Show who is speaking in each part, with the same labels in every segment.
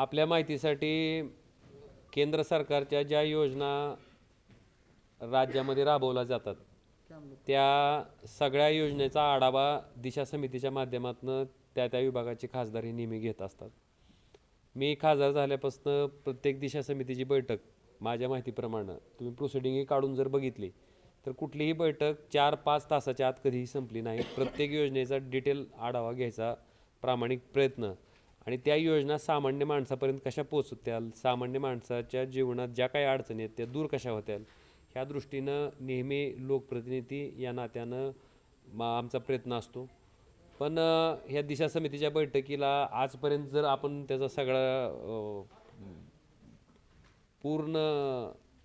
Speaker 1: आपल्या माहितीसाठी केंद्र सरकारच्या ज्या योजना राज्यामध्ये राबवल्या जातात त्या सगळ्या योजनेचा आढावा दिशा समितीच्या माध्यमातून त्या त्या विभागाचे खासदार हे नेहमी घेत असतात. मी खासदार झाल्यापासून प्रत्येक दिशा समितीची बैठक माझ्या माहितीप्रमाणे तुम्ही प्रोसिडिंगही काढून जर बघितली तर कुठलीही बैठक चार पाच तासाच्या आत कधीही संपली नाही. प्रत्येक योजनेचा डिटेल आढावा घ्यायचा प्रामाणिक प्रयत्न आणि त्या योजना सामान्य माणसापर्यंत कशा पोचत्याल सामान्य माणसाच्या जीवनात ज्या काही अडचणी आहेत त्या दूर कशा होत्याल ह्या दृष्टीनं नेहमी लोकप्रतिनिधी या नात्यानं मा आमचा प्रयत्न असतो. पण ह्या दिशा समितीच्या बैठकीला आजपर्यंत जर आपण त्याचा सगळा पूर्ण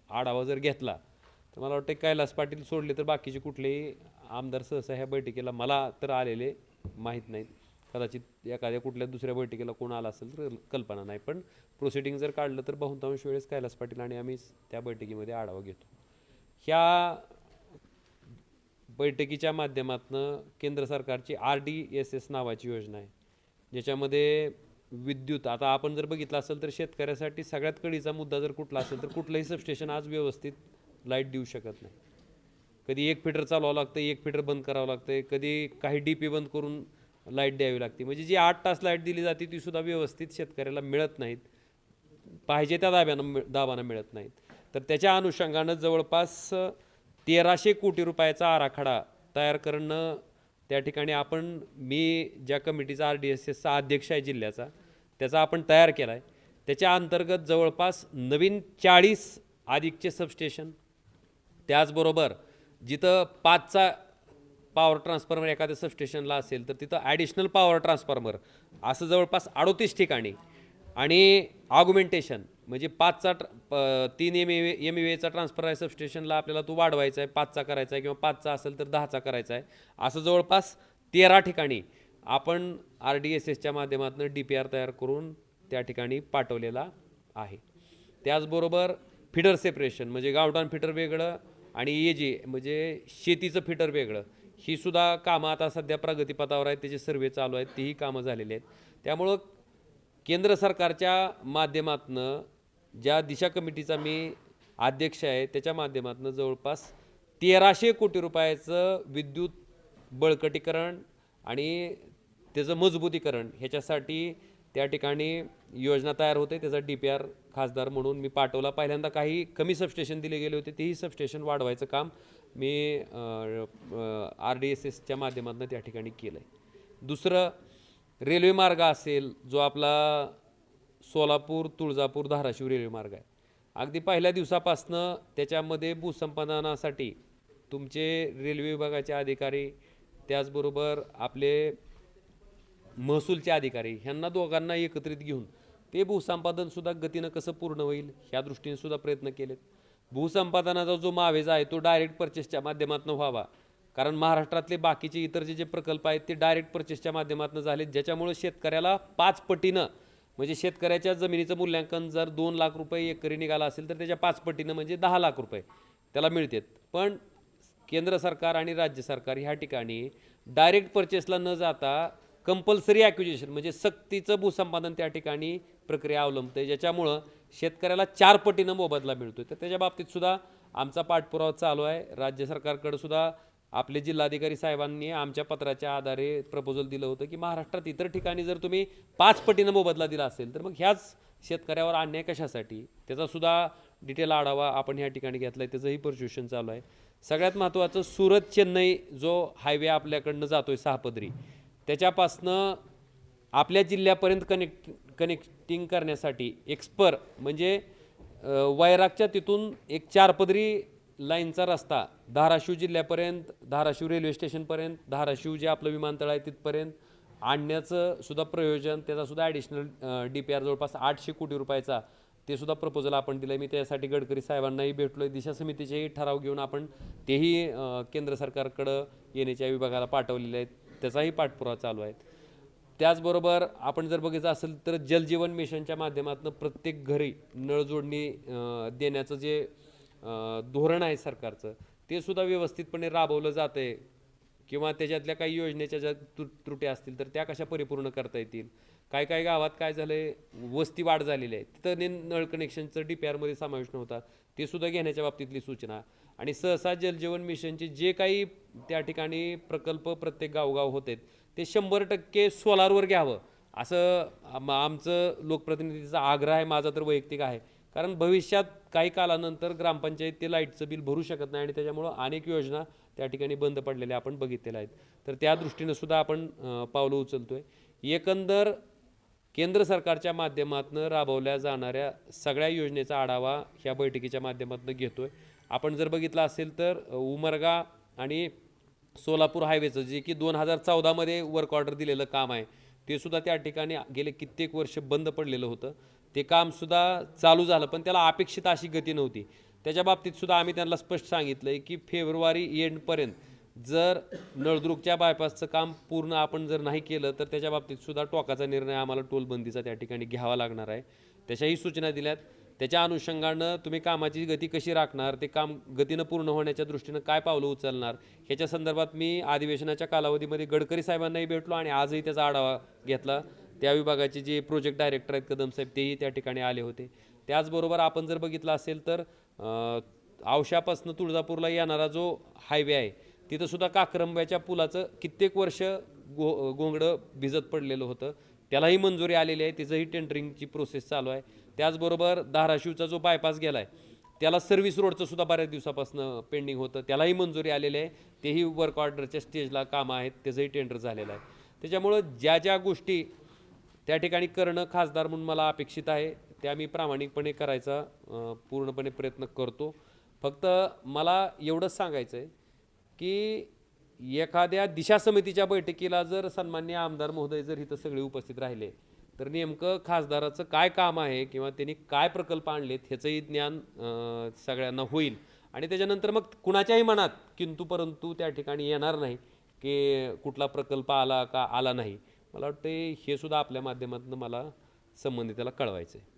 Speaker 1: आढावा जर घेतला तर मला वाटतं कैलास पाटील सोडले तर बाकीचे कुठलेही आमदार सहसा ह्या बैठकीला मला तर आलेले माहीत नाहीत. कदाचित एखाद्या कुठल्या दुसऱ्या बैठकीला कोण आला असेल तर कल्पना नाही. पण प्रोसिडिंग जर काढलं तर बहुतांश वेळेस कैलास पाटील आणि आम्ही त्या बैठकीमध्ये आढावा घेतो. ह्या बैठकीच्या माध्यमातून केंद्र सरकारची आर डी एस एस नावाची योजना आहे. ज्याच्यामध्ये विद्युत आता आपण जर बघितलं असेल तर शेतकऱ्यासाठी सगळ्यात कडीचा मुद्दा जर कुठला असेल तर कुठलंही सबस्टेशन आज व्यवस्थित लाइट देऊ शकत नाही. कधी एक फिटर चालवावं लागतं एक फिटर बंद करावं लागतं कधी काही डी पी बंद करून लाइट द्यावी लागते. म्हणजे जी आठ तास लाइट दिली जाते ती सुद्धा व्यवस्थित शेतकऱ्याला मिळत नाहीत. पाहिजे त्या दाब्यानं मिळ- दाबानं मिळत नाहीत. तर त्याच्या अनुषंगानं जवळपास तेराशे कोटी रुपयाचा आराखडा तयार करणं त्या ठिकाणी आपण मी ज्या कमिटीचा आर डी एस एसचा अध्यक्ष आहे जिल्ह्याचा त्याचा आपण तयार केला आहे त्याच्या अंतर्गत जवळपास नवीन चाळीस अधिकचे सबस्टेशन त्याचबरोबर जिथं पाचचा पॉवर ट्रान्सफॉर्मर एखाद्या सबस्टेशनला असेल तर तिथं ॲडिशनल पॉवर ट्रान्सफॉर्मर असं जवळपास अडोतीस ठिकाणी. आणि ऑग्युमेंटेशन म्हणजे पाचचा ट्र- प- तीन एम ए एम एचा ट्रान्सफर आहे सबस्टेशनला आपल्याला तो वाढवायचा आहे पाचचा करायचा आहे किंवा पाचचा असेल तर दहाचा करायचा आहे. असं जवळपास तेरा ठिकाणी आपण आर डी एस एसच्या माध्यमातून डी पी आर तयार करून त्या ठिकाणी पाठवलेला आहे. त्याचबरोबर फिडर सेपरेशन म्हणजे गावठाण फिटर वेगळं आणि ए जे म्हणजे शेतीचं फिटर वेगळं. ही सुद्धा कामं आता सध्या प्रगतीपथावर आहेत त्याचे सर्वे चालू आहेत तीही कामं झालेली आहेत. त्यामुळं केंद्र सरकारच्या माध्यमातनं ज्या दिशा कमिटीचा मी अध्यक्ष आहे त्याच्या माध्यमातनं जवळपास तेराशे कोटी रुपयाचं विद्युत बळकटीकरण आणि त्याचं मजबूतीकरण ह्याच्यासाठी त्या ठिकाणी योजना तयार होते. त्याचा डी पी आर खासदार म्हणून मी पाठवला. पहिल्यांदा काही कमी सबस्टेशन दिले गेले होते तेही सबस्टेशन वाढवायचं काम मी आर डी एस एसच्या माध्यमातून त्या ठिकाणी केलं आहे दुसरं रेल्वे मार्ग असेल जो आपला सोलापूर तुळजापूर धाराशिव रेल्वे मार्ग आहे. अगदी पहिल्या दिवसापासनं त्याच्यामध्ये भूसंपादनासाठी तुमचे रेल्वे विभागाचे अधिकारी त्याचबरोबर आपले महसूलचे अधिकारी ह्यांना दोघांना एकत्रित घेऊन ते भूसंपादनसुद्धा गतीनं कसं पूर्ण होईल ह्या दृष्टीने सुद्धा प्रयत्न केलेत. भूसंपादनाचा जो मावेजा आहे तो डायरेक्ट परचेसच्या माध्यमातून व्हावा. कारण महाराष्ट्रातले बाकीचे इतर जे जे प्रकल्प आहेत ते डायरेक्ट परचेसच्या माध्यमातून झालेत ज्याच्यामुळे शेतकऱ्याला पाच पटीनं म्हणजे शेतकऱ्याच्या जमिनीचं मूल्यांकन जर दोन लाख रुपये एकरी निघाला असेल तर त्याच्या पाच पटीनं म्हणजे दहा लाख रुपये त्याला मिळतात. पण केंद्र सरकार आणि राज्य सरकार ह्या ठिकाणी डायरेक्ट परचेसला न जाता कंपल्सरी ॲक्युजेशन म्हणजे सक्तीचं भूसंपादन त्या ठिकाणी प्रक्रिया अवलंबते ज्याच्यामुळं शेतकऱ्याला चार पटीनं मोबदला मिळतो तर त्याच्या बाबतीत सुद्धा आमचा पाठपुरावा चालू आहे. राज्य सरकारकडे सुद्धा आपले जिल्हाधिकारी साहेबांनी आमच्या पत्राच्या आधारे प्रपोजल दिलं होतं की महाराष्ट्रात इतर ठिकाणी जर तुम्ही पाच पटीनं मोबदला दिला असेल तर मग ह्याच शेतकऱ्यावर अन्याय कशासाठी? त्याचा सुद्धा डिटेल आढावा आपण ह्या ठिकाणी घेतला आहे त्याचंही परच्युशन चालू आहे. सगळ्यात महत्त्वाचं सुरत चेन्नई जो हायवे आपल्याकडनं आहे सहापदरी त्याच्यापासनं आपल्या जिल्ह्यापर्यंत कनेक्ट कनेक्टिंग करण्यासाठी एक्सपर म्हणजे वैरागच्या तिथून एक चारपदरी लाईनचा रस्ता धाराशिव जिल्ह्यापर्यंत धाराशिव रेल्वे स्टेशनपर्यंत धाराशिव जे आपलं विमानतळ आहे तिथपर्यंत आणण्याचं सुद्धा प्रयोजन त्याचा सुद्धा ॲडिशनल डी पी आर जवळपास आठशे कोटी रुपयाचा ते सुद्धा प्रपोजल आपण दिलं आहे मी त्यासाठी गडकरी साहेबांनाही भेटलो आहे दिशा समितीचेही ठराव घेऊन आपण तेही केंद्र सरकारकडं येण्याच्या विभागाला पाठवलेले आहेत. त्याचाही पाठपुरावा चालू आहे. त्याचबरोबर आपण जर बघायचं असेल तर जलजीवन मिशनच्या माध्यमातून प्रत्येक घरी नळ जोडणी देण्याचं जे धोरण आहे सरकारचं ते सुद्धा व्यवस्थितपणे राबवलं जातं आहे किंवा त्याच्यातल्या काही योजनेच्या ज्या त्रू त्रुटी असतील तर त्या कशा परिपूर्ण करता येतील? काही काही गावात काय झालं आहे वस्ती वाढ झालेली आहे. तिथं ने नळ कनेक्शनचं डी पी आरमध्ये समावेश नव्हता. ते सुद्धा घेण्याच्या बाबतीतली सूचना. आणि सहसा जलजीवन मिशनचे जे काही त्या ठिकाणी प्रकल्प प्रत्येक गावगाव होते ते शंभर टक्के सोलारवर घ्यावं. असं आमचं लोकप्रतिनिधीचा आग्रह आहे माझा तर वैयक्तिक आहे. कारण भविष्यात काही कालानंतर ग्रामपंचायत ते लाईटचं बिल भरू शकत नाही आणि त्याच्यामुळं अनेक योजना त्या ठिकाणी बंद पडलेल्या आपण बघितलेल्या आहेत. तर त्या दृष्टीनं सुद्धा आपण पावलं उचलतो आहे एकंदर केंद्र सरकारच्या माध्यमातून राबवल्या जाणाऱ्या सगळ्या योजनेचा आढावा ह्या बैठकीच्या माध्यमातून घेतो आहे आपण जर बघितलं असेल तर उमरगा आणि सोलापूर हायवेचं जे की दोन हजार चौदामध्ये वर्क ऑर्डर दिलेलं काम आहे ते सुद्धा त्या ठिकाणी गेले कित्येक वर्ष बंद पडलेलं होतं. ते कामसुद्धा चालू झालं पण त्याला अपेक्षित अशी गती नव्हती. त्याच्या बाबतीत सुद्धा आम्ही त्यांना स्पष्ट सांगितलं आहे की फेब्रुवारी एंडपर्यंत जर नळदुर्गच्या बायपासचं काम पूर्ण आपण जर नाही केलं तर त्याच्या बाबतीत सुद्धा टोकाचा निर्णय आम्हाला टोलबंदीचा त्या ठिकाणी घ्यावा लागणार आहे. त्याच्याही सूचना दिल्यात. त्याच्या अनुषंगानं तुम्ही कामाची गती कशी राखणार ते काम गतीनं पूर्ण होण्याच्या दृष्टीनं काय पावलं उचलणार ह्याच्या संदर्भात मी अधिवेशनाच्या कालावधीमध्ये गडकरी साहेबांनाही भेटलो आणि आजही त्याचा आढावा घेतला. त्या विभागाचे जे प्रोजेक्ट डायरेक्टर आहेत कदम साहेब तेही त्या ठिकाणी आले होते. त्याचबरोबर आपण जर बघितलं असेल तर औशापासनं तुळजापूरला येणारा जो हायवे आहे तिथंसुद्धा काक्रंब्याच्या पुलाचं कित्येक वर्ष गो गोंगडं भिजत पडलेलं होतं. त्यालाही मंजुरी आलेली आहे तिचंही टेंडरिंगची प्रोसेस चालू आहे. त्याचबरोबर धाराशिवचा जो बायपास गेला आहे त्याला सर्व्हिस रोडचं सुद्धा बऱ्याच दिवसापासून पेंडिंग होतं. त्यालाही मंजुरी आलेली आहे. तेही वर्क ऑर्डरच्या स्टेजला कामं आहेत. त्याचंही टेंडर झालेलं आहे. त्याच्यामुळं ज्या ज्या गोष्टी त्या ठिकाणी करणं खासदार म्हणून मला अपेक्षित आहे त्या मी प्रामाणिकपणे करायचा पूर्णपणे प्रयत्न करतो. फक्त मला एवढंच सांगायचं आहे की एखाद्या दिशा समितीच्या बैठकीला जर सन्मान्य आमदार महोदय जर इथं सगळे उपस्थित राहिले तर नेमकं खासदाराचं काय काम आहे किंवा त्यांनी काय प्रकल्प आणलेत ह्याचंही ज्ञान सगळ्यांना होईल. आणि त्याच्यानंतर मग कुणाच्याही मनात किंतु परंतु त्या ठिकाणी येणार नाही की कुठला प्रकल्प आला का आला नाही. मला वाटतं हे सुद्धा आपल्या माध्यमातून मला संबंधिताला कळवायचं आहे